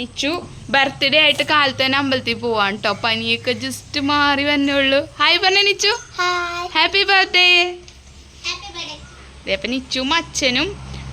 നിച്ചു birthday ആയിട്ട് കാലത്ത് തന്നെ അമ്പലത്തിൽ പോവാണ് കേട്ടോ പനിയൊക്കെ ജസ്റ്റ് മാറി വന്നേ വന്നുള്ളൂ ഹായ് പറഞ്ഞ Nichu. Happy birthday happy birthday ഇതേപ്പം നിച്ചും അച്ഛനും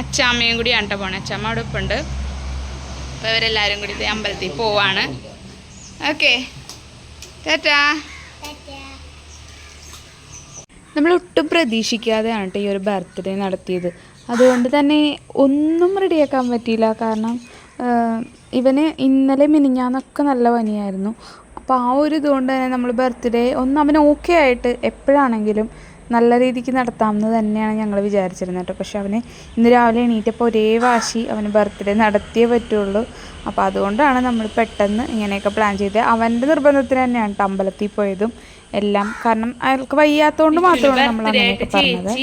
അച്ചാമ്മയും കൂടിയാണ് കേട്ടോ പോണേ. അച്ചാമ്മ അവിടെ ഇപ്പം ഉണ്ട് അപ്പോൾ ഇവരെല്ലാവരും കൂടി അമ്പലത്തിൽ പോവാണ്. ഓക്കെ ടാറ്റാ നമ്മൾ ഒട്ടും പ്രതീക്ഷിക്കാതെയാണ് കേട്ടോ ഈ ഒരു ബർത്ത്ഡേ നടത്തിയത്. അതുകൊണ്ട് തന്നെ ഒന്നും റെഡിയാക്കാൻ പറ്റിയില്ല. കാരണം ഇവന് ഇന്നലെ മിനിഞ്ഞാന്നൊക്കെ നല്ല പനിയായിരുന്നു. അപ്പോൾ ആ ഒരു ഇതുകൊണ്ട് തന്നെ നമ്മൾ ബർത്ത്ഡേ ഒന്ന് അവന് ഓക്കെ ആയിട്ട് എപ്പോഴാണെങ്കിലും നല്ല രീതിക്ക് നടത്താമെന്ന് തന്നെയാണ് ഞങ്ങൾ വിചാരിച്ചിരുന്നത് കേട്ടോ. പക്ഷെ അവന് ഇന്ന് രാവിലെ എണീറ്റപ്പോൾ ഒരേ വാശി അവന് ബർത്ത്ഡേ നടത്തിയേ പറ്റുള്ളൂ. അപ്പോൾ അതുകൊണ്ടാണ് നമ്മൾ പെട്ടെന്ന് ഇങ്ങനെയൊക്കെ പ്ലാൻ ചെയ്തത്. അവന്റെ നിർബന്ധത്തിന് തന്നെയാണ് കേട്ടോ അമ്പലത്തിൽ പോയതും എല്ലാം. കാരണം അയാൾക്ക് വയ്യാത്തതുകൊണ്ട് മാത്രമാണ് നമ്മൾ അങ്ങനെയൊക്കെ പറഞ്ഞത്.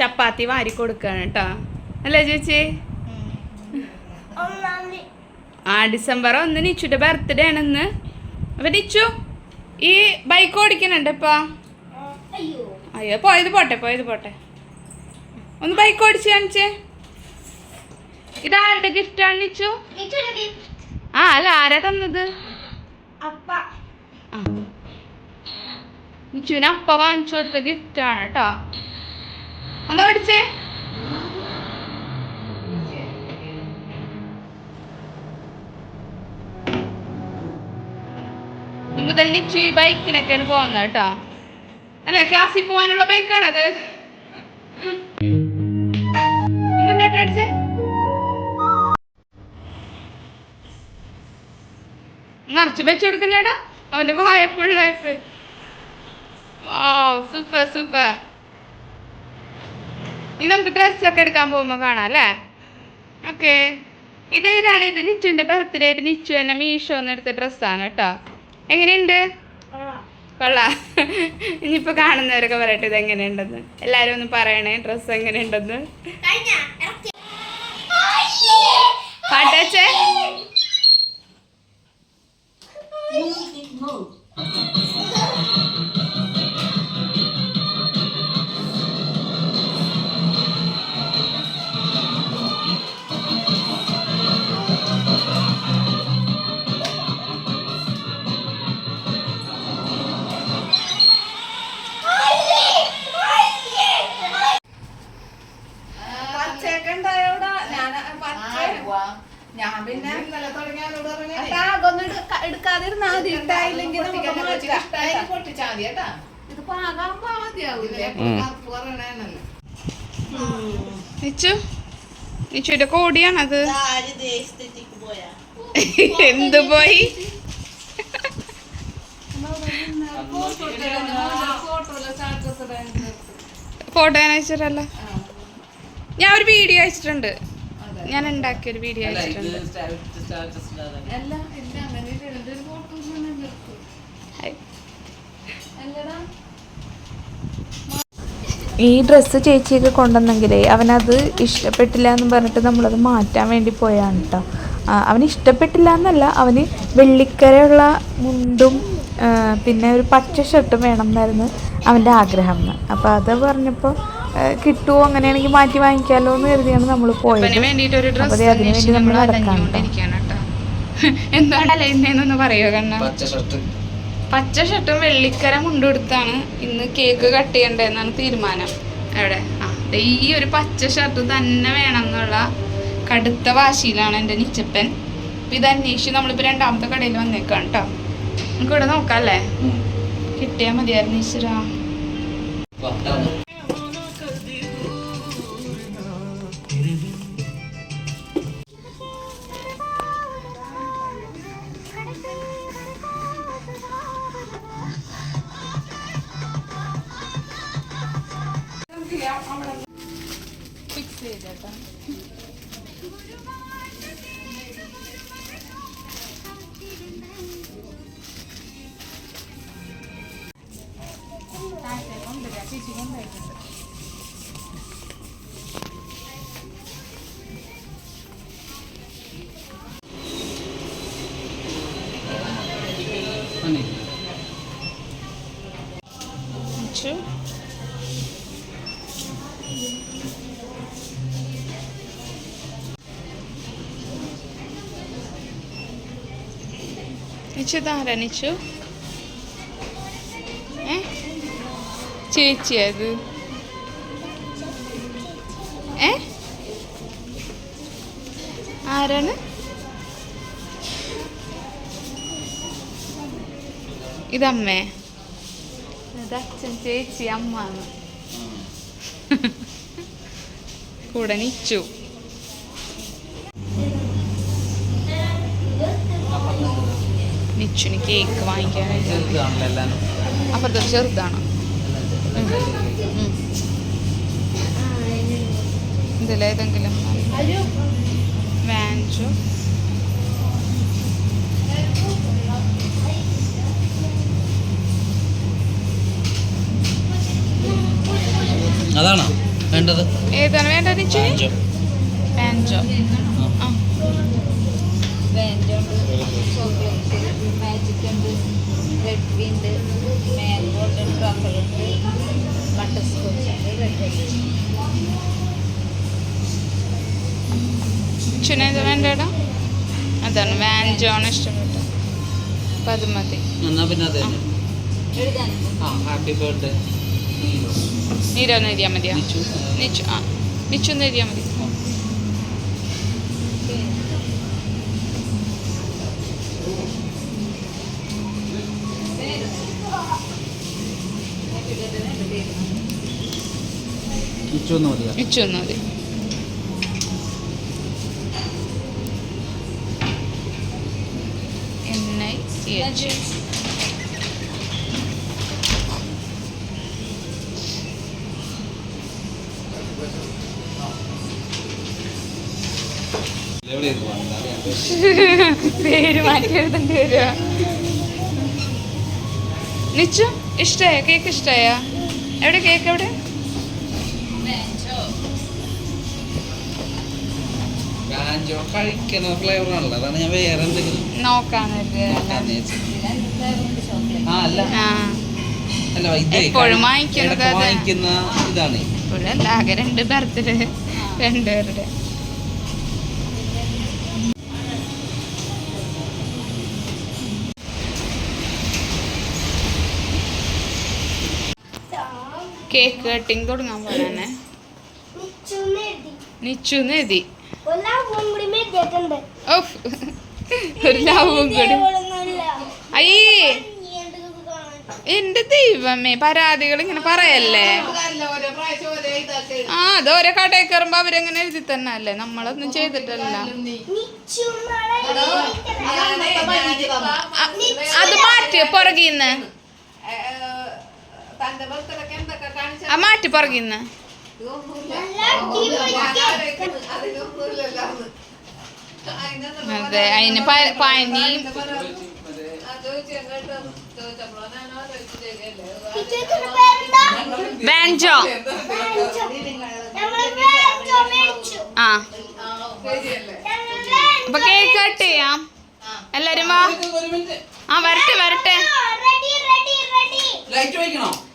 ചപ്പാത്തി വാരി കൊടുക്കാണ് കേട്ടോ. അല്ലേ ചേച്ചി? ആ ഡിസംബർ ഒന്ന് നിച്ചുടെ ബർത്ത്ഡേ ആണെന്ന്. അപ്പൊ നിച്ചു ഈ ബൈക്ക് ഓടിക്കണുണ്ട് ഇപ്പൊ? അയ്യോ പോയത് പോട്ടെ പോയത് പോട്ടെ. ഒന്ന് ബൈക്ക് ഓടിച്ച് കാണിച്ചേ. ഇതാരുടെ ഗിഫ്റ്റാണ് നിച്ചു. ആ അല്ല ആരാ തന്നത്? നിച്ചുവിന് അപ്പ വാങ്ങിച്ചു കൊടുത്ത ഗിഫ്റ്റാണ് കേട്ടോ. ഒന്ന് ഓടിച്ചേ. മുതൽ നിച്ചു ഈ ബൈക്കിനൊക്കെയാണ് പോകുന്നത് കേട്ടോ. അല്ല ക്ലാസ്സിൽ പോകാനുള്ള ബൈക്കാണത് നിറച്ച് അടിച്ചേ? നിറച്ച് വെച്ച് കൊടുക്കില്ലേടാ അവന്റെ വായപ്പുള്ളായിട്ട് സൂപ്പർ സൂപ്പർ ഇനി നമുക്ക് ഡ്രസ്സൊക്കെ എടുക്കാൻ പോകുമ്പോൾ കാണാം അല്ലേ? ഓക്കെ ഇതേതാണ് ഇത് നിച്ചുവിന്റെ ബർത്ത്ഡേ നിച്ചു എന്നെ മീഷോ എന്ന് എടുത്ത ഡ്രസ്സാണ് കേട്ടോ. എങ്ങനെയുണ്ട്? കൊള്ളാം. ഇനിയിപ്പോൾ കാണുന്നവരൊക്കെ പറയട്ടെ ഇത് എങ്ങനെയുണ്ടെന്ന് എല്ലാവരും ഒന്ന് പറയണേ ഡ്രസ്സ് എങ്ങനെയുണ്ടെന്ന്. പാട്ടച്ചേ ഞാൻ പിന്നെ എടുക്കാതിരുന്നാ മതി. നിച്ചു? നിച്ചുവിന്റെ കോടിയാണത്. എന്ത് പോയി? ഫോട്ടോ ഞാൻ അയച്ചിട്ടല്ല. ഞാൻ ഒരു വീഡിയോ അയച്ചിട്ടുണ്ട്. ഞാൻ ഉണ്ടാക്കിയ ഒരു വീഡിയോ അയച്ചിട്ടുണ്ട്. ഈ ഡ്രസ്സ് ചേച്ചിയൊക്കെ കൊണ്ടുവന്നെങ്കിലേ അവനത് ഇഷ്ടപ്പെട്ടില്ല എന്ന് പറഞ്ഞിട്ട് നമ്മളത് മാറ്റാൻ വേണ്ടി പോയാണ് കേട്ടോ അവന് ഇഷ്ടപ്പെട്ടില്ല എന്നല്ല അവന് വെള്ളിക്കരയുള്ള മുണ്ടും പിന്നെ ഒരു പച്ച ഷർട്ടും വേണം എന്നായിരുന്നു അവന്റെ ആഗ്രഹം എന്ന്. അപ്പോൾ അത് പറഞ്ഞപ്പോൾ കിട്ടുമോ അങ്ങനെയാണെങ്കിൽ മാറ്റി വാങ്ങിക്കാലോ എന്ന് കരുതിയാണ് നമ്മൾ പോയത്. അപ്പോൾ അതിന് വേണ്ടി നമ്മൾ നടക്കാൻ കണ്ണ? പച്ച ഷർട്ട്. പച്ച ഷർട്ടും വെള്ളിക്കര മുണ്ടെടുത്താണ്. ഇന്ന് കേക്ക് കട്ട് ചെയ്യണ്ടെന്നാണ് തീരുമാനം. എവിടെ? ആ ദേ ഈ ഒരു പച്ച ഷർട്ട് തന്നെ വേണം എന്നുള്ള കടുത്ത വാശിയിലാണ് എന്റെ നിച്ചപ്പൻ. അപ്പം ഇത് അന്വേഷിച്ച് നമ്മളിപ്പോൾ രണ്ടാമത്തെ കടയിൽ വന്നേക്കാണ് കേട്ടോ. നമുക്ക് ഇവിടെ നോക്കാം അല്ലേ? കിട്ടിയാൽ മതിയായിരുന്നു ഈശ്വരാ. chega, tá? നിച്ചു ഏ? ചേച്ചി അത്. ഏ? ആരാണ്? ഇതമ്മേ. ഇത് അച്ഛൻ ചേച്ചി അമ്മ കൂടെ നിച്ചു. നിച്ചുന് കേക്ക് വാങ്ങിക്കാനായിട്ട്. അപ്പുറത്തെ ചെറുതാണ്. ഇതിലേതെങ്കിലും വാഞ്ചോ. അതാണോ വേണ്ടത്? ഏതാണ് വേണ്ടത് അഞ്ചോ വാഞ്ചോ. ആ. ഉണ്ട് റെഡ് വിൻഡ് മാംഗോ ഉണ്ട് ഉണ്ട് ബട്ടർ സ്കോച്ച് ഉണ്ട് വേണ്ടടാ അതാണ് വാഞ്ചോ ആണ് ഇഷ്ടപ്പെട്ടത്. അപ്പം അത് മതി. എന്നാ പിന്നെ അതെ ആ ഹാപ്പി ബർത്ത്ഡേ. നീരോ എഴുതിയാൽ മതിയോ? നിച്ചു. നിച്ചു ആ നിച്ചു നേരിയാ എഴുതിയാൽ മതി. നിച്ചു ഒന്ന് മതിയാ ഒന്ന് മതി പേര് മാറ്റി എഴുതേണ്ടി വരുക. നിച്ചു ഇഷ്ടമായ കേക്ക് ഇഷ്ടമായ എവിടെ കേക്ക് എവിടെ ഗാഞ്ചോ കഴിക്കണ ഫ്ലേവർ ആണല്ലോ. അതാണ് ഞാൻ വേറെ എന്തെങ്കിലും നോക്കാന്ന് ആ അല്ല. ആ. അല്ല ഇത് എപ്പോഴും വാങ്ങിക്കുന്നത് ഇടയ്ക്ക് അതാ. വാങ്ങിക്കുന്ന ഇതാണ്. ആകെ രണ്ട് ബർത്ത്ഡേ രണ്ടുപേരുടെ. കേക്ക് കട്ടിങ് തുടങ്ങാൻ പോണേ നിച്ചു എഴുതി ഒരു ലാവും കൂടി. അയ്യേ. എന്റെ ദൈവമേ പരാതികൾ ഇങ്ങനെ പറയല്ലേ? ആ അത് ഓരോ കടയിൽ കയറുമ്പോ അവരെങ്ങനെ എഴുതി തന്നെ അല്ലേ നമ്മളൊന്നും ചെയ്തിട്ടല്ല. അത് മാറ്റി പുറകിന്ന്? ആ മാറ്റി പുറകിന്ന്. അതെ അതിന് പനി. ബാഞ്ചോ ആ. അപ്പൊ കേക്ക് കട്ട് ചെയ്യാം. എല്ലാരും വാ. ആ വരട്ടെ വരട്ടെ.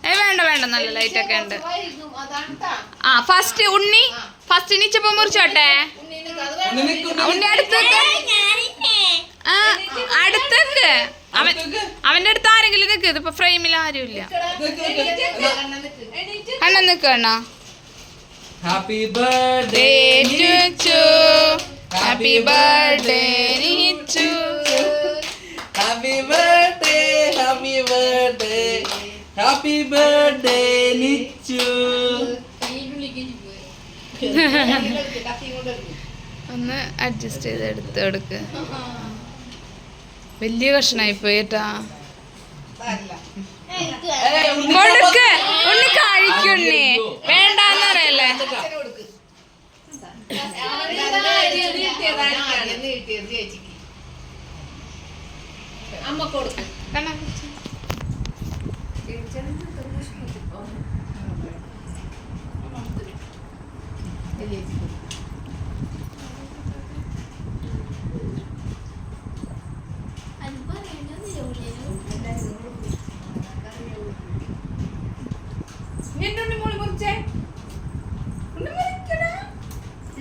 ഏ വേണ്ട വേണ്ട നല്ല ലൈറ്റ് ഒക്കെ ഉണ്ട്. ആ ഫസ്റ്റ് ഉണ്ണി ഫസ്റ്റ് നിച്ചപ്പം മുറിച്ചോട്ടെ. ഉണ്ണി അടുത്തേക്ക്. ആ അടുത്തേക്ക്. അവൻ അവന്റെ അടുത്ത് ആരെങ്കിലും നിൽക്ക് ഇതിപ്പോ ഫ്രെയിമിൽ ആരും ഇല്ല. അണ്ണ. നിൽക്കണ happy birthday happy birthday Nichu happy birthday happy birthday happy birthday Nichu ഒന്ന് അഡ്ജസ്റ്റ് ചെയ്ത് എടുത്ത് എടുക്ക് വലിയ കഷ്ണായി പോയിട്ടാ. കൊടുക്ക് ഉണ്ണി. കഴിക്കുണ്ണി വേണ്ടെന്ന് പറയല്ലേ? അമ്മ കൊടുക്കും കണ്ണാ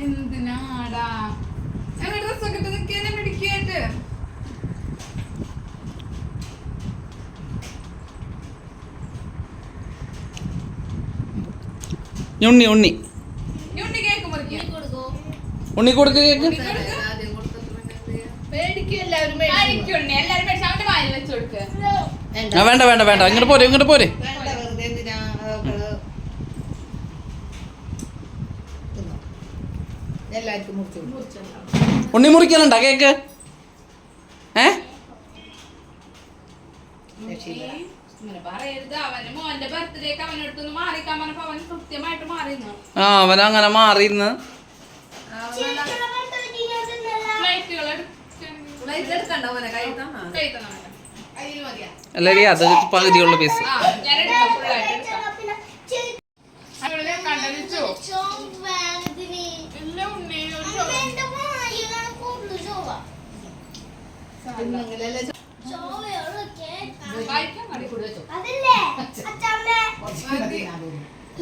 എന്തിനാടാ ഞാൻ ഡ്രസ്സൊക്കെ ഇട്ട് നിൽക്കാനെ പിടിക്കായിട്ട് ഇനി ഉണ്ണി ഉണ്ണി. ഉണ്ണി കേക്ക് മുറിക്കാം. ഉണ്ണി കൊടുക്ക് കേക്ക്. വേണ്ട. വേണ്ട വേണ്ട ഇങ്ങോട്ട് പോരെ ഇങ്ങോട്ട് പോരെ. ഉണ്ണി മുറിക്കലുണ്ടാ കേക്ക്? ഏ? ആ അവൻ അങ്ങനെ മാറി ഇന്ന് അല്ലേ അത് പകുതിയുള്ള പീസ് ആ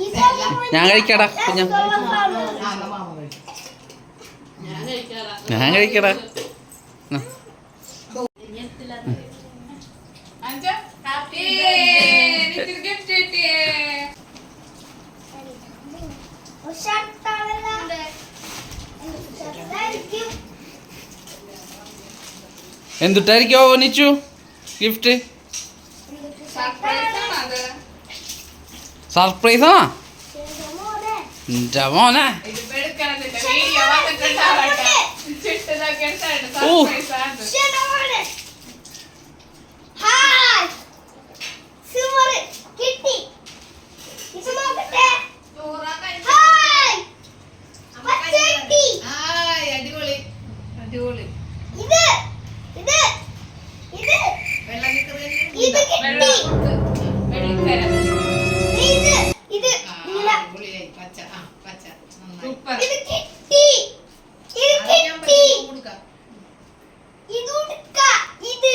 ഞാൻ ഞാൻ കഴിക്കടാ കുഞ്ഞ മാമ ഞാൻ കഴിക്കടാ. എന്തുട്ടായിരിക്കോ? നിച്ചു ഗിഫ്റ്റ് സർപ്രൈസ് ആണ് അത് സർപ്രൈസാ? മോനെ. എന്റെ മോനെ. ഓ. സൂപ്പർ. ഇത് കിട്ടി. ഇത് കിട്ടി. കൊടുക്കാം. ഇത്.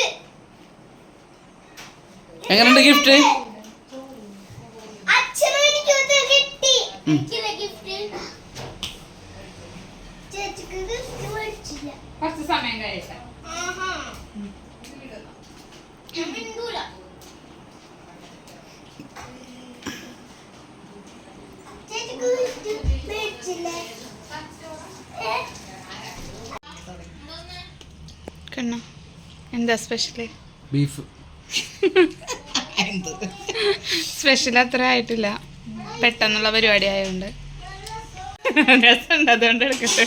എങ്ങനെയുണ്ട് ഗിഫ്റ്റ് അച്ഛനും എനിക്ക് ഇത് കിട്ടി. എനിക്കില്ല ഗിഫ്റ്റ് ചേച്ചിക്ക് ഗിഫ്റ്റ് മേടിച്ചില്ല. കുറച്ച് സമയം മിണ്ടൂല ചേച്ചിക്ക് ഗിഫ്റ്റ് മേടിച്ചില്ലേ ഏ? കണ്ണ എന്താ സ്പെഷ്യൽ ബീഫ്. സ്പെഷ്യൽ അത്ര ആയിട്ടില്ല. പെട്ടെന്നുള്ള പരിപാടി ആയതുകൊണ്ട് രസമുണ്ട് അതുകൊണ്ട് എടുക്കട്ടെ.